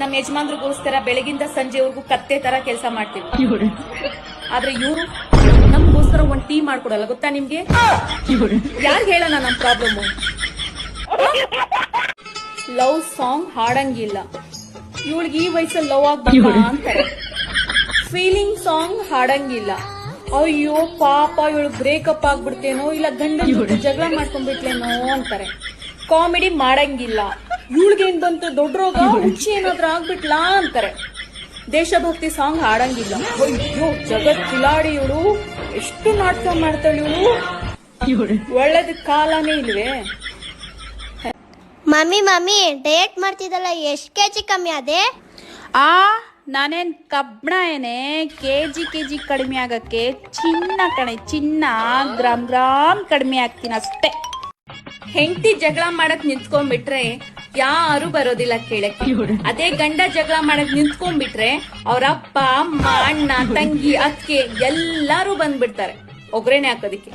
ನಮ್ಮ ಯಜಮಾನ್ರಿಗೋಸ್ಕರ ಬೆಳಗಿಂದ ಸಂಜೆವರೆಗೂ ಕತ್ತೆ ತರ ಕೆಲಸ ಮಾಡ್ತೀವಿ. ಆದ್ರೆ ಇವರು ನಮ್ಗೋಸ್ಕರ ಒಂದ್ ಟೀ ಮಾಡ್ಕೊಡಲ್ಲ ಗೊತ್ತಾ ನಿಮ್ಗೆ? ಯಾರು ಹೇಳೋಣ ನಮ್ ಪ್ರಾಬ್ಲಮ್ ಲವ್ ಸಾಂಗ್ ಹಾಡಂಗಿಲ್ಲ. ಇವಳಿಗೆ ಈ ವಯಸ್ಸಲ್ಲಿ ಲವ್ ಆಗ್ಬೇಕ ಅಂತಾರೆ. ಫೀಲಿಂಗ್ ಸಾಂಗ್ ಹಾಡಂಗಿಲ್ಲ. ಅಯ್ಯೋ ಪಾಪ ಇವಳು ಬ್ರೇಕಪ್ ಆಗ್ಬಿಡ್ತೇನೋ ಇಲ್ಲ ಗಂಡ ಜಗಳ ಮಾಡ್ಕೊಂಡ್ಬಿಟ್ಲೇನೋ ಅಂತಾರೆ. ಕಾಮಿಡಿ ಮಾಡಂಗಿಲ್ಲ. ಇವಳಿಗೇನ್ ಬಂತು ದೊಡ್ಡ ರೋಗ? ಹುಚ್ಚಿ ಏನಾದ್ರೂ ಆಗ್ಬಿಟ್ಲಾ ಅಂತಾರೆ. ದೇಶಭಕ್ತಿ ಸಾಂಗ್ ಹಾಡಂಗಿಲ್ಲ. ಅಯ್ಯೋ ಜಗತ್ ಕಿಲಾಡಿ ಇವಳು ಎಷ್ಟು ನಾಟಕ ಮಾಡ್ತಾಳೆ ಇವಳು? ಒಳ್ಳೇದ ಕಾಲನೇ ಇಲ್ವೇ? ಮಮ್ಮಿ ಮಮ್ಮಿ ಡಯಟ್ ಮಾಡ್ತಿದ್ದಲ್ಲ ಎಷ್ಟು ಕೆ ಜಿ ಕಮ್ಮಿ ಅದೇ? ಆ ನಾನೇನ್ ಕಬ್ಬಣ ಏನೇ ಕೆ ಜಿ ಕೆ ಜಿ ಕಡಿಮೆ ಆಗಕ್ಕೆ ಚಿನ್ನ ಕಣೆ ಚಿನ್ನ ಗ್ರಾಮ್ ಗ್ರಾಮ್ ಕಡಿಮೆ ಆಗ್ತೀನಿ ಅಷ್ಟೇ ಹೆಂಡತಿ ಜಗಳ ಮಾಡಕ್ ನಿಂತ್ಕೊಂಡ್ಬಿಟ್ರೆ ಯಾರು ಬರೋದಿಲ್ಲ ಕೇಳಕ್ಕೆ. ಅದೇ ಗಂಡ ಜಗಳ ಮಾಡಕ್ ನಿಂತ್ಕೊಂಡ್ಬಿಟ್ರೆ ಅವ್ರ ಅಪ್ಪ, ಅಮ್ಮ, ಅಣ್ಣ, ತಂಗಿ ಅಕ್ಕೆ ಎಲ್ಲಾರು ಬಂದ್ಬಿಡ್ತಾರೆ. ಒಗ್ಗರಣೆ ಹಾಕೋದಿಕ್ಕೆ.